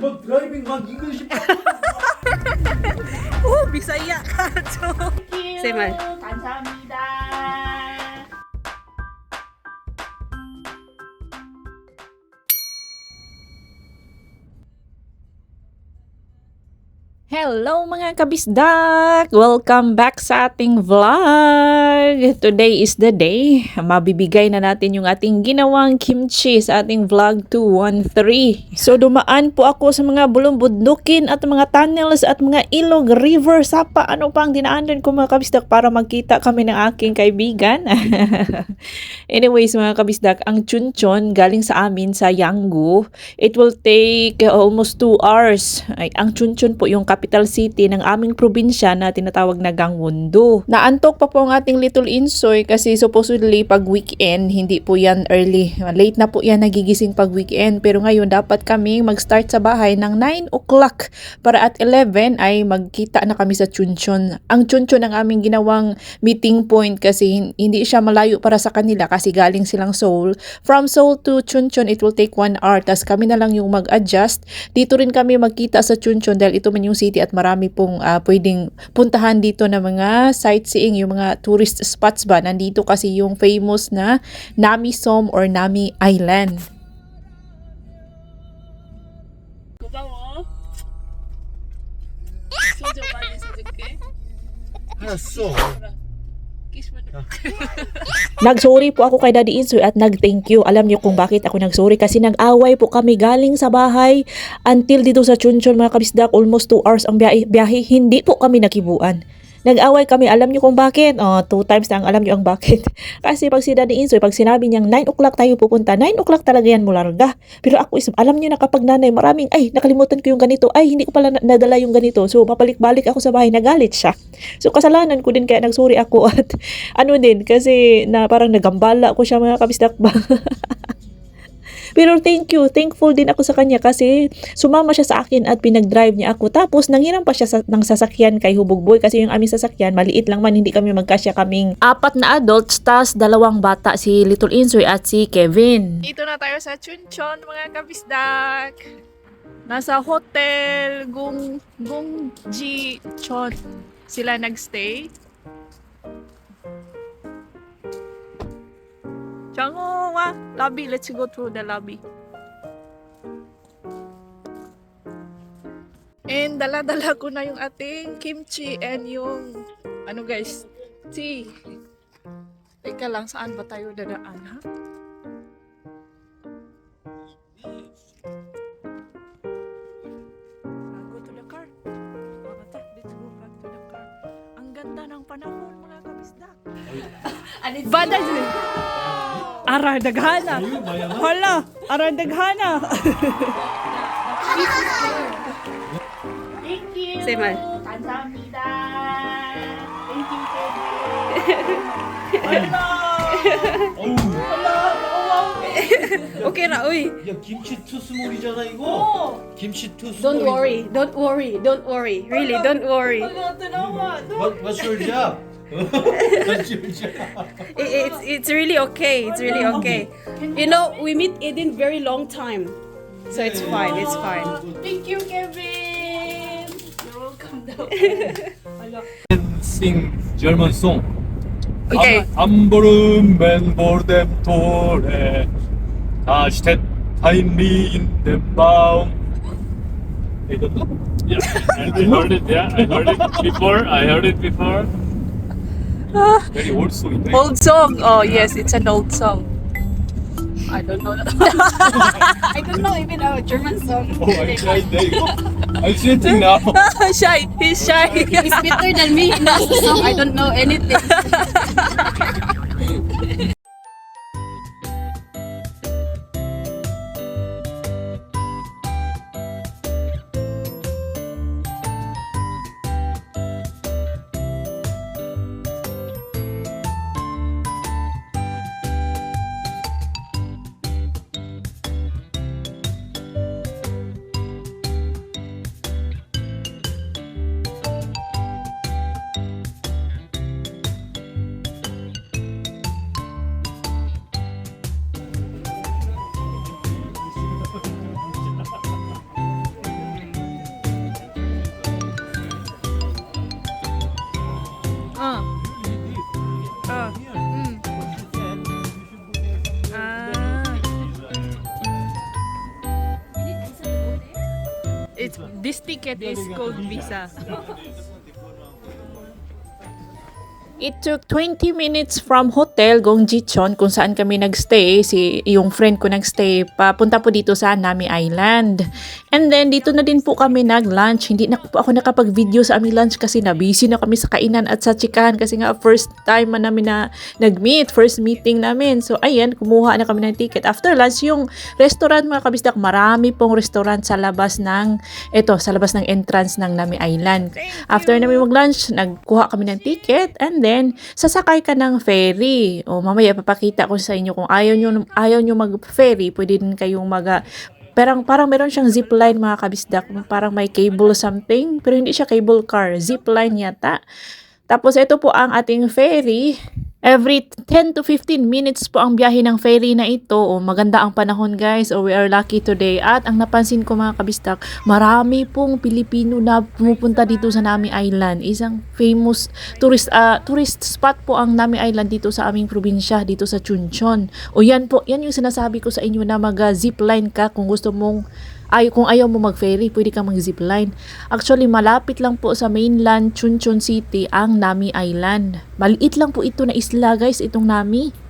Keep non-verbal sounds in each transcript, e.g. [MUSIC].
막 드라이빙 막 이글십 [LAUGHS] 오 믹사이야. [LAUGHS] 세말. 감사합니다. 헬로 mga kabisdak! Welcome back sa ating vlog! Today is the day. Mabibigay na natin yung ating ginawang kimchi sa ating vlog 213. So dumaan po ako sa mga bulumbudnukin at mga tunnels at mga ilog, river, sapa, ano pang dinaanan ko mga kabisdak para magkita kami ng aking kaibigan. [LAUGHS] Anyways mga kabisdak, ang chunchon galing sa amin sa Yanggu. It will take almost 2 hours. Ay, ang chunchon po yung capital city ng aming probinsya na tinatawag na Gangwon-do. Naantok pa po ang ating little insoy kasi supposedly pag weekend, hindi po yan early. Late na po yan nagigising pag weekend. Pero ngayon dapat kami mag-start sa bahay ng 9 o'clock para at 11 ay magkita na kami sa Chunchon. Ang Chunchon ang aming ginawang meeting point kasi hin- hindi siya malayo para sa kanila kasi galing silang Seoul. From Seoul to Chunchon, it will take 1 hour. Tapos kami na lang yung mag-adjust. Dito rin kami magkita sa Chunchon dahil ito man yung city at marami pong ah, pwedeng puntahan dito na mga sightseeing, yung mga tourist spots ba. Nandito kasi yung famous na Nami Som or Nami Island. 고마워. 소주 많이 사줄게. 알았어. Nagsorry po ako kay Daddy Insoy at nag-thank you. Alam niyo kung bakit ako nagsorry kasi nag-away po kami galing sa bahay until dito sa Chunchon mga kabisdak almost 2 hours ang biyahe. Hindi po kami nakibuan. Nag-away kami. Alam niyo kung bakit? Oh, two times na ang alam niyo ang bakit. [LAUGHS] Kasi pag si Daddy Insoy, pag sinabi niyang 9 o'clock tayo pupunta, 9 o'clock talaga yan mularga. Pero ako is, alam niyo na kapag nanay, maraming, ay, nakalimutan ko yung ganito. Ay, hindi ko pala na- nadala yung ganito. So, papalik-balik ako sa bahay, nagalit siya. So, kasalanan ko din kaya nagsorry ako [LAUGHS] at ano din, kasi na parang nagambala ko siya mga kabisdak ba. [LAUGHS] Pero thank you, thankful din ako sa kanya kasi sumama siya sa akin at pinag-drive niya ako. Tapos nanghiram pa siya sa, ng sasakyan kay Hubog Boy kasi yung aming sasakyan, maliit lang man, hindi kami magkasya kaming apat na adults, tas dalawang bata, si Little Insoy at si Kevin. Dito na tayo sa Chunchon, mga kabisdak. Nasa hotel Gung Gungji Chon sila nagstay. Changowa, lobby. Let's go to the lobby. And dala-dala ko na yung ating kimchi and yung ano guys, tea. Teka lang, saan ba tayo dadaan ha? Bago to the car. Let's go back to the car. Ang ganda ng panahon, mga kabisdak. Bada [LAUGHS] Ara, daghana. Hala, ara, daghana. Thank you. Say man. 감사합니다. Thank you, Kevin. 어우. Okay na, uy. 야, 김치 투스몰이잖아, 이거. 김치 투스몰. Don't worry, don't worry, don't worry. Really, don't worry. What, what's your job? it, it's it's really okay. It's really okay. You know, we meet Eden very long time, so it's fine. It's fine. Thank you, Kevin. You're welcome. [LAUGHS] Sing German song. Okay. I'm berühmt vor dem Tore. Da steht ein in dem Baum. Yeah, I heard it. Yeah, I heard it before. I heard it before. Very old song. isn't? Old song. Oh, yes, it's an old song. I don't know. [LAUGHS] I don't know even a German song. Oh, I'm trying there you go. I'm sweating now. [LAUGHS] shy. He's shy. He's better than me in that song. I don't know anything. [LAUGHS] ticket is called visa. [LAUGHS] It took 20 minutes from hotel Gongjichon kung saan kami nagstay. Si yung friend ko nagstay papunta po dito sa Nami Island. And then dito na din po kami nag-lunch. Hindi na po ako nakapag-video sa aming lunch kasi na busy na kami sa kainan at sa chikahan kasi nga first time man namin na nag-meet, first meeting namin. So ayan, kumuha na kami ng ticket. After lunch, yung restaurant mga kabisdak, marami pong restaurant sa labas ng ito, sa labas ng entrance ng Nami Island. After namin mag-lunch, nagkuha kami ng ticket and then sasakay ka ng ferry. O mamaya papakita ko sa inyo kung ayaw nyo, ayaw nyo mag-ferry, pwede din kayong mag ah, Parang, parang meron siyang zipline mga kabisdak. Parang may cable something. Pero hindi siya cable car. Zipline yata. Tapos ito po ang ating ferry. Every 10 to 15 minutes po ang biyahe ng ferry na ito. O maganda ang panahon guys. O we are lucky today. At ang napansin ko mga kabistak, marami pong Pilipino na pumupunta dito sa Nami Island. Isang famous tourist ah, tourist spot po ang Nami Island dito sa aming probinsya, dito sa Chunchon. O yan po, yan yung sinasabi ko sa inyo na mag ah, ka kung gusto mong ay kung ayaw mo mag-ferry, pwede kang mag-zipline. Actually, malapit lang po sa mainland Chunchon City ang Nami Island. Maliit lang po ito na isla guys, itong Nami.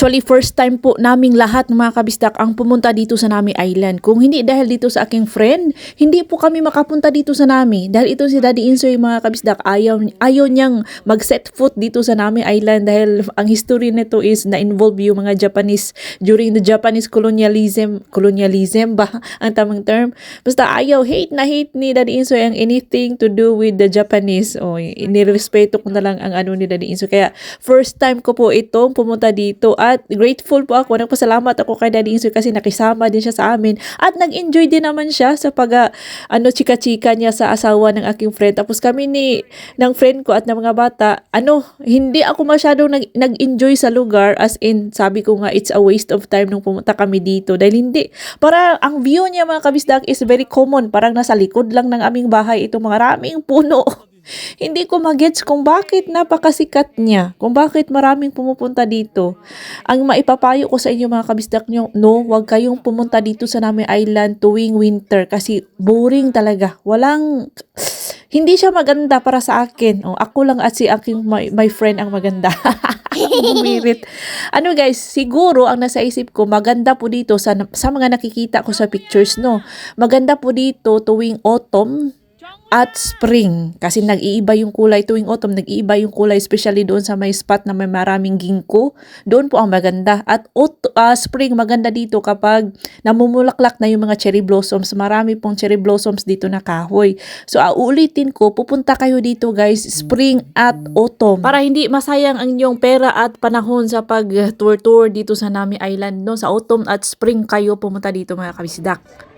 Actually, first time po naming lahat ng mga kabistak ang pumunta dito sa Nami Island. Kung hindi dahil dito sa aking friend, hindi po kami makapunta dito sa Nami. Dahil ito si Daddy Insoy mga kabistak, ayaw, ayaw niyang mag-set foot dito sa Nami Island dahil ang history nito is na-involve yung mga Japanese during the Japanese colonialism. Colonialism ba [LAUGHS] ang tamang term? Basta ayaw, hate na hate ni Daddy Insoy ang anything to do with the Japanese. O, inirespeto ko na lang ang ano ni Daddy Insoy. Kaya, first time ko po itong pumunta dito at grateful po ako. Nagpasalamat ako kay Daddy Insoy kasi nakisama din siya sa amin. At nag-enjoy din naman siya sa pag, ah, ano, chika-chika niya sa asawa ng aking friend. Tapos kami ni, ng friend ko at ng mga bata, ano, hindi ako masyadong nag, nag-enjoy sa lugar as in, sabi ko nga, it's a waste of time nung pumunta kami dito. Dahil hindi, para ang view niya mga kabisdak is very common. Parang nasa likod lang ng aming bahay itong mga raming puno. [LAUGHS] Hindi ko magets kung bakit napakasikat niya, kung bakit maraming pumupunta dito. Ang maipapayo ko sa inyo mga kabisdak nyo, no, wag kayong pumunta dito sa Nami Island tuwing winter kasi boring talaga. Walang, hindi siya maganda para sa akin. O, ako lang at si aking my, my friend ang maganda. [LAUGHS] Bumirit. Ano guys, siguro ang nasa isip ko, maganda po dito sa, sa mga nakikita ko sa pictures, no. Maganda po dito tuwing autumn, at spring. Kasi nag-iiba yung kulay tuwing autumn, nag-iiba yung kulay especially doon sa may spot na may maraming ginkgo. Doon po ang maganda. At ah, spring maganda dito kapag namumulaklak na yung mga cherry blossoms. Marami pong cherry blossoms dito na kahoy. So uh, uulitin ko, pupunta kayo dito guys, spring at autumn. Para hindi masayang ang inyong pera at panahon sa pag-tour-tour dito sa Nami Island. No? Sa autumn at spring kayo pumunta dito mga kabisdak.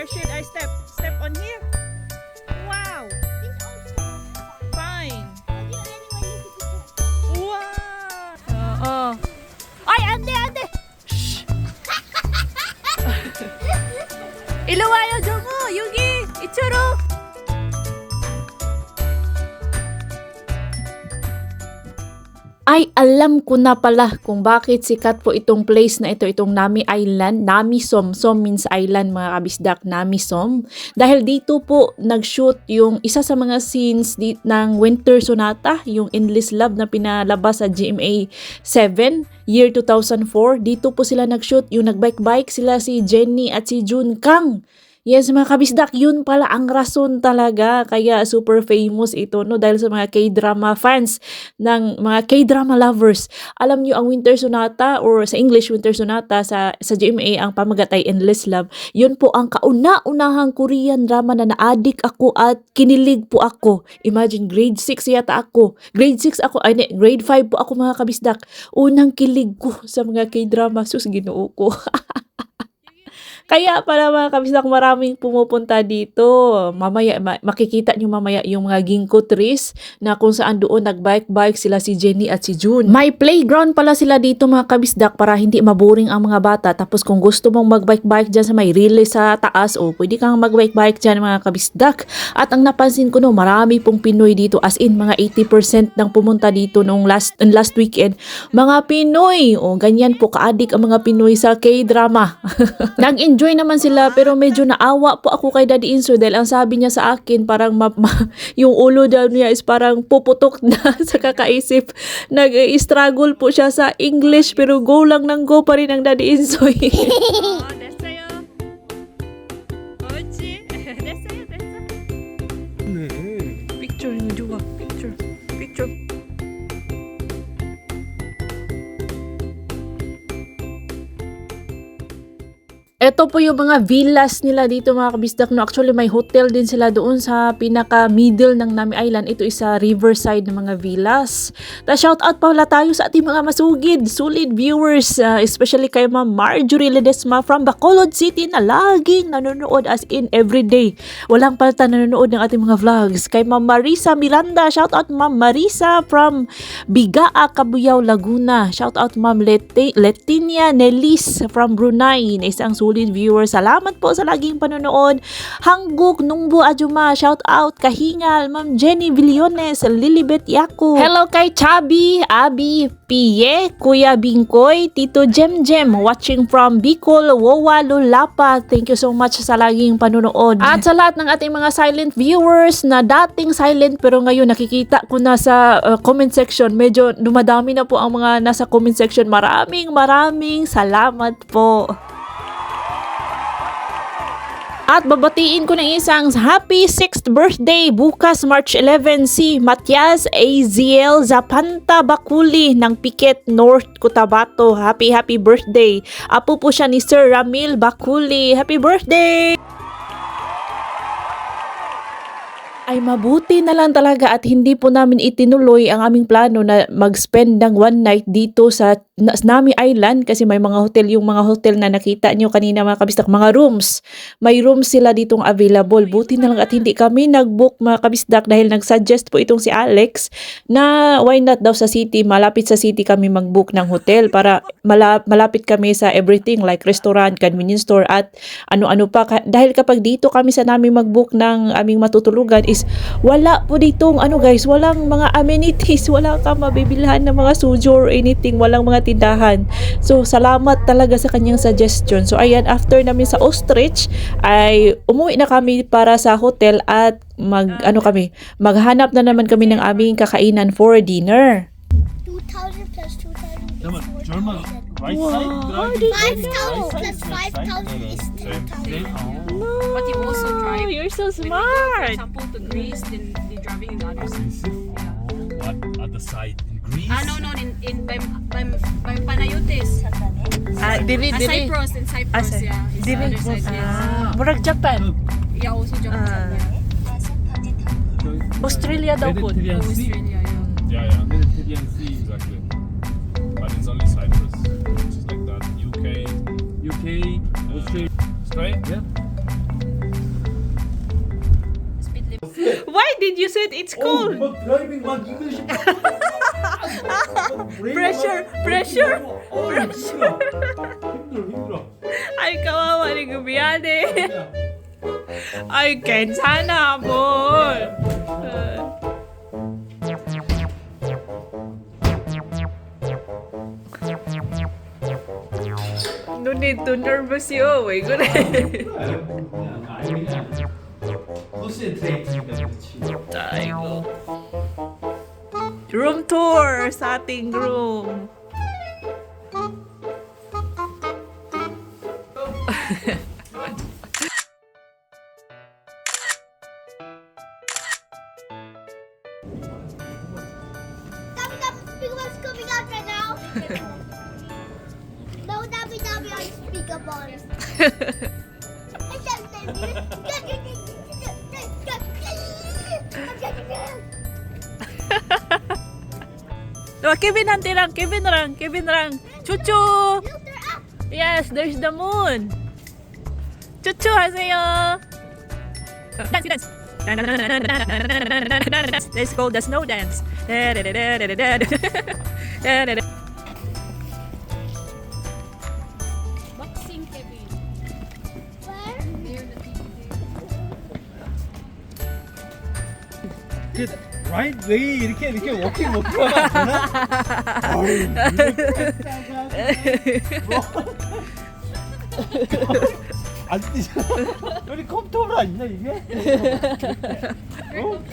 Where should I step? Step on here? Wow. Fine. Wow. Oo. Ay, ande, ande. [LAUGHS] Shh. 일 Ay, alam ko na pala kung bakit sikat po itong place na ito, itong Nami Island. Nami Som. Som means island, mga kabisdak. Nami Som. Dahil dito po nag-shoot yung isa sa mga scenes di, ng Winter Sonata, yung Endless Love na pinalabas sa GMA 7, year 2004. Dito po sila nag-shoot. Yung nag-bike-bike sila si Jenny at si Jun Kang. Yes, mga kabisdak, yun pala ang rason talaga kaya super famous ito, no? Dahil sa mga K-drama fans ng mga K-drama lovers. Alam nyo, ang Winter Sonata or sa English Winter Sonata sa, sa GMA, ang pamagat ay Endless Love. Yun po ang kauna-unahang Korean drama na naadik ako at kinilig po ako. Imagine, grade 6 yata ako. Grade 6 ako, ay, ne, grade 5 po ako mga kabisdak. Unang kilig ko sa mga K-drama. Sus, ginoo ko. [LAUGHS] Kaya pala mga kabisdak maraming pumupunta dito. Mamaya, ma- makikita nyo mamaya yung mga ginkgo trees na kung saan doon nagbike-bike sila si Jenny at si June. May playground pala sila dito mga kabisdak para hindi maboring ang mga bata. Tapos kung gusto mong magbike-bike dyan sa may relay sa taas o pwede kang magbike-bike dyan mga kabisdak. At ang napansin ko no, marami pong Pinoy dito as in mga 80% ng pumunta dito nung last, last weekend. Mga Pinoy! O ganyan po kaadik ang mga Pinoy sa K-drama. [LAUGHS] [LAUGHS] Nag-enjoy naman sila pero medyo naawa po ako kay Daddy Inso dahil ang sabi niya sa akin parang ma- ma- [LAUGHS] yung ulo daw niya is parang puputok na [LAUGHS] sa kakaisip. Nag-struggle po siya sa English pero go lang ng go pa rin ang Daddy Insoy. [LAUGHS] Ito po yung mga villas nila dito mga kabisdak. No? Actually, may hotel din sila doon sa pinaka-middle ng Nami Island. Ito is sa riverside ng mga villas. Ta shout out pala tayo sa ating mga masugid, solid viewers. uh, especially kay Ma'am Marjorie Ledesma from Bacolod City na laging nanonood as in everyday. Walang palta nanonood ng ating mga vlogs. Kay Ma'am Marisa Miranda. Shout out Ma'am Marisa from Bigaa, Cabuyao, Laguna. Shout out Ma'am Leti- Letinia Nelis from Brunei na isang solid viewer. Salamat po sa laging panonood. Hangguk, Nungbu Ajuma, shout out, Kahingal, Ma'am Jenny Villones, Lilibet Yaku. Hello kay Chabi, Abi, Piye, Kuya Bingkoy, Tito Jem Jem, watching from Bicol, Wowa, Lulapa. Thank you so much sa laging panonood. At sa lahat ng ating mga silent viewers na dating silent pero ngayon nakikita ko na sa uh, comment section, medyo dumadami na po ang mga nasa comment section. Maraming maraming salamat po. At babatiin ko ng isang happy 6th birthday bukas March 11 si Matias Aziel Zapanta Bakuli ng Piquet North Cotabato. Happy happy birthday. Apo po siya ni Sir Ramil Bakuli. Happy birthday! Ay mabuti na lang talaga at hindi po namin itinuloy ang aming plano na mag-spend ng one night dito sa na- Nami Island kasi may mga hotel yung mga hotel na nakita nyo kanina mga kabisdak, mga rooms. May rooms sila ditong available. Buti na lang at hindi kami nag-book mga kabisdak dahil nag-suggest po itong si Alex na why not daw sa city, malapit sa city kami mag-book ng hotel para mala- malapit kami sa everything like restaurant, convenience store at ano-ano pa. Dahil kapag dito kami sa namin mag-book ng aming matutulugan is wala po ditong ano guys, walang mga amenities, [LAUGHS] wala ka mabibilhan ng mga sujo or anything, walang mga tindahan. So salamat talaga sa kanyang suggestion. So ayan, after namin sa ostrich ay umuwi na kami para sa hotel at mag ano kami, maghanap na naman kami ng aming kakainan for dinner. 2,000 plus 2,000 German, is German 4,000. Right side, right 5,000 plus 5,000 is 10,000. No. But you also drive. You're so When you go, for smart. example, to Greece, then they're driving in the other side. What other side in Greece? Ah, no, no, in, in by, by, by Panayotis. Ah, dili, Ah, dili. Cyprus, in Cyprus, Ah, Cy- yeah. It's the Dili. other side, yes. Ah, murag Japan. Yeah, also Japan. Ah. Australia daw po. Mediterranean Sea. Australia, yeah. Yeah, yeah, Mediterranean Sea, exactly But it's only Cyprus, which is like that. UK, UK, Australia, straight, yeah. Speed limit. [LAUGHS] Why did you say it's cold? [LAUGHS] 막 드라이빙 막 이것이 Pressure, pressure, pressure. 힘들어 힘들어. Ay, kawawa ni Gubiyane. Ay, 괜찮아, 뭘. ano nito? Nervous si Owe. Room tour sa ating room. Pero Kevin hanti lang, Kevin rang, Kevin rang. Chuchu! Yes, there's the moon. Chuchu haseyo. Dance, dance. Let's go the snow dance. [LAUGHS] right way 이렇게 이렇게 워킹 워킹 하면 안 되나? 아유, 이거 안 뛰잖아. 우리 컴퓨터로 안 있나 이게? 어?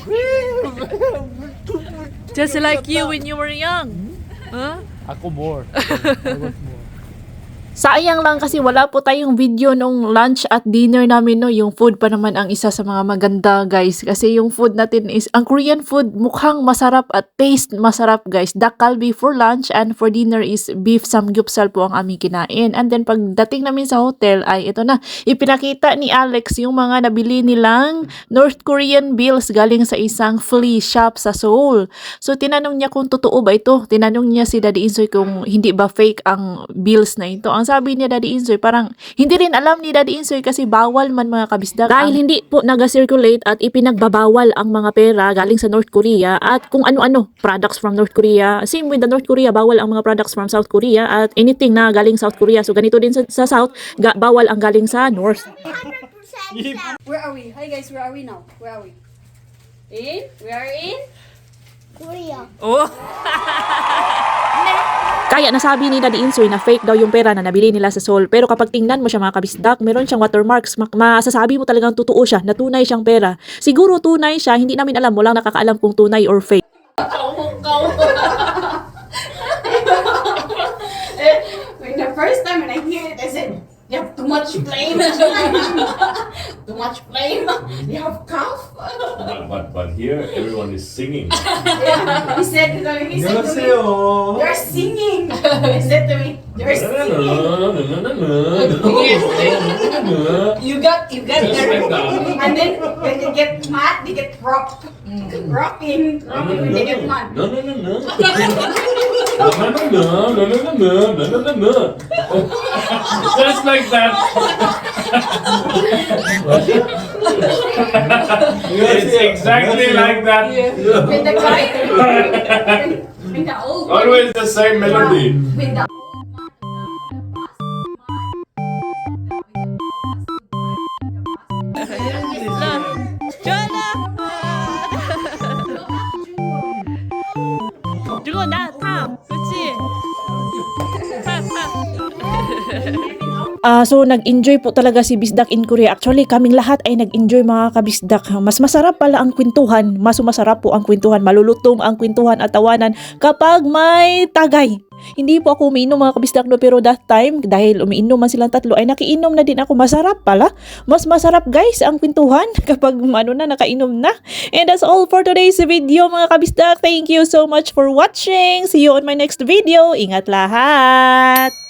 Just like you when you were young. Huh? Ako more. [LAUGHS] Sayang lang kasi wala po tayong video nung lunch at dinner namin no. Yung food pa naman ang isa sa mga maganda guys. Kasi yung food natin is, ang Korean food mukhang masarap at taste masarap guys. Dak kalbi for lunch and for dinner is beef samgyeopsal po ang aming kinain. And then pagdating namin sa hotel ay ito na. Ipinakita ni Alex yung mga nabili nilang North Korean bills galing sa isang flea shop sa Seoul. So tinanong niya kung totoo ba ito. Tinanong niya si Daddy Insoy kung hindi ba fake ang bills na ito. Ang sabi niya Daddy Insoy parang hindi rin alam ni Daddy Insoy kasi bawal man mga kabisdak. Dahil hindi po nag-circulate at ipinagbabawal ang mga pera galing sa North Korea at kung ano-ano products from North Korea. Same with the North Korea, bawal ang mga products from South Korea at anything na galing South Korea. So ganito din sa, sa South, ga- bawal ang galing sa North. 100% [LAUGHS] Where are we? Hi guys, where are we now? Where are we? In? We are in? Korea. Oh. [LAUGHS] Kaya nasabi ni Daddy Insoy na fake daw yung pera na nabili nila sa Seoul. Pero kapag tingnan mo siya mga kabisdak, meron siyang watermarks. Ma- masasabi mo talagang totoo siya, na tunay siyang pera. Siguro tunay siya, hindi namin alam, walang nakakaalam kung tunay or fake. [LAUGHS] When the first time when I hear it, I said, You have too much flame. [LAUGHS] too much flame. Mm-hmm. You have cough. but, but, but here everyone is singing. [LAUGHS] yeah. He said he said to me, you're singing. He said to me, you're. You got, you got Just your, like that. and then when they get mad, they get rocked. Rocking, rocking when they get mad. No, no, no, no. No, no, no, no, no, no, no, no, no, no. Just like that. it's exactly like that. When the guy, when, when the old one, Always the same melody. when the 이거 나 탑. 그렇지. Ah, so nag-enjoy po talaga si Bisdak in Korea. Actually, kaming lahat ay nag-enjoy mga kabisdak. Mas masarap pala ang kwentuhan. Mas masarap po ang kwentuhan. Malulutong ang kwentuhan at tawanan kapag may tagay. Hindi po ako umiinom mga kabisdak no, pero that time, dahil umiinom man silang tatlo, ay nakiinom na din ako. Masarap pala. Mas masarap guys ang kwentuhan [LAUGHS] kapag ano na, nakainom na. And that's all for today's video mga kabisdak. Thank you so much for watching. See you on my next video. Ingat lahat!